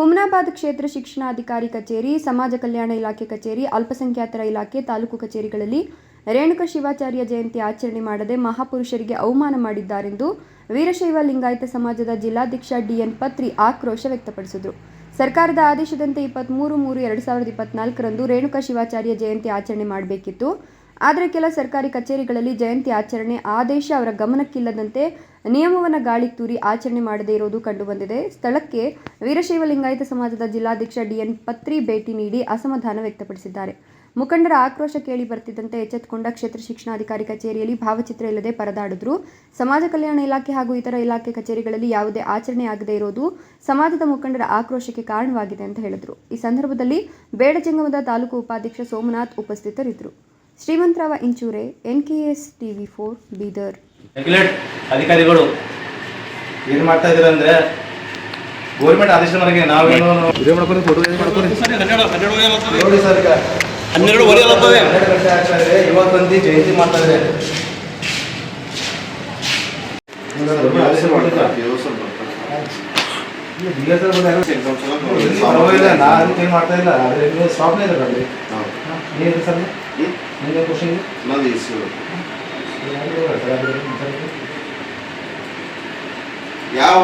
ಹುಮ್ನಾಬಾದ್ ಕ್ಷೇತ್ರ ಶಿಕ್ಷಣಾಧಿಕಾರಿ ಕಚೇರಿ, ಸಮಾಜ ಕಲ್ಯಾಣ ಇಲಾಖೆ ಕಚೇರಿ, ಅಲ್ಪಸಂಖ್ಯಾತರ ಇಲಾಖೆ, ತಾಲೂಕು ಕಚೇರಿಗಳಲ್ಲಿ ರೇಣುಕ ಶಿವಾಚಾರ್ಯ ಜಯಂತಿ ಆಚರಣೆ ಮಾಡದೆ ಮಹಾಪುರುಷರಿಗೆ ಅವಮಾನ ಮಾಡಿದ್ದಾರೆಂದು ವೀರಶೈವ ಲಿಂಗಾಯತ ಸಮಾಜದ ಜಿಲ್ಲಾಧ್ಯಕ್ಷ ಡಿಎನ್ ಪತ್ರಿ ಆಕ್ರೋಶ ವ್ಯಕ್ತಪಡಿಸಿದರು. ಸರ್ಕಾರದ ಆದೇಶದಂತೆ ಇಪ್ಪತ್ತ್ಮೂರು ಮೂರು ಎರಡು ಸಾವಿರದ ಇಪ್ಪತ್ನಾಲ್ಕರಂದು ರೇಣುಕ ಶಿವಾಚಾರ್ಯ ಜಯಂತಿ ಆಚರಣೆ ಮಾಡಬೇಕಿತ್ತು. ಆದರೆ ಕೆಲ ಸರ್ಕಾರಿ ಕಚೇರಿಗಳಲ್ಲಿ ಜಯಂತಿ ಆಚರಣೆ, ಆದೇಶ ಅವರ ಗಮನಕ್ಕಿಲ್ಲದಂತೆ ನಿಯಮವನ್ನು ಗಾಳಿಗೆ ತೂರಿ ಆಚರಣೆ ಮಾಡದೇ ಇರೋದು ಕಂಡುಬಂದಿದೆ. ಸ್ಥಳಕ್ಕೆ ವೀರಶೈವ ಲಿಂಗಾಯತ ಸಮಾಜದ ಜಿಲ್ಲಾಧ್ಯಕ್ಷ ಡಿಎನ್ ಪತ್ರಿ ಭೇಟಿ ನೀಡಿ ಅಸಮಾಧಾನ ವ್ಯಕ್ತಪಡಿಸಿದ್ದಾರೆ. ಮುಖಂಡರ ಆಕ್ರೋಶ ಕೇಳಿ ಬರ್ತಿದ್ದಂತೆ ಎಚ್ಚೆತ್ತುಕೊಂಡ ಕ್ಷೇತ್ರ ಶಿಕ್ಷಣಾಧಿಕಾರಿ ಕಚೇರಿಯಲ್ಲಿ ಭಾವಚಿತ್ರ ಇಲ್ಲದೆ ಪರದಾಡಿದ್ರು. ಸಮಾಜ ಕಲ್ಯಾಣ ಇಲಾಖೆ ಹಾಗೂ ಇತರ ಇಲಾಖೆ ಕಚೇರಿಗಳಲ್ಲಿ ಯಾವುದೇ ಆಚರಣೆ ಆಗದೇ ಇರೋದು ಸಮಾಜದ ಮುಖಂಡರ ಆಕ್ರೋಶಕ್ಕೆ ಕಾರಣವಾಗಿದೆ ಅಂತ ಹೇಳಿದರು. ಈ ಸಂದರ್ಭದಲ್ಲಿ ಬೇಡಜಂಗಮದ ತಾಲೂಕು ಉಪಾಧ್ಯಕ್ಷ ಸೋಮನಾಥ್ ಉಪಸ್ಥಿತರಿದ್ದರು. Shrimantrao Inchure N K S TV for Bidar regulate ಅಧಿಕಾರಿಗಳು ಏನು ಮಾಡ್ತಾ ಇದ್ದೀರ ಅಂದ್ರೆ ಗೌರ್ಮೆಂಟ್ ಆದೇಶ ಮನೆಗೆ ನಾವೇನು ಇದೇ ಮಾಡ್ಕೊಂಡು ಫೋಟೋ ಇದು ಮಾಡ್ಕೊಂಡು ನೋಡಿ ಸರ್ ಈಗ ಹನ್ನೆರಡು ವರೆ ಆಗ್ತದೆ. ಹನ್ನೆರಡು ಗಂಟೆ ಆಗ್ತಾ ಇದೆ ಬಂದು ಜಯಂತಿ ಮಾಡ್ತಾ ಇದೆ. ಇಲ್ಲ, ಇಲ್ಲ ಸರ್, ಬಂದು ಯಾರು- ಇಲ್ಲಿ ಪರವಾಗಿಲ್ಲ, ನಾ ಅದಕ್ಕೆ ಏನು ಮಾಡ್ತಾ ಇಲ್ಲ ಸ್ಟಾಪ್ನೇ ಇದೆ ಏನು ಸರ್ ನಿಮಗೆ ಕ್ವಶನ್ ಯಾವ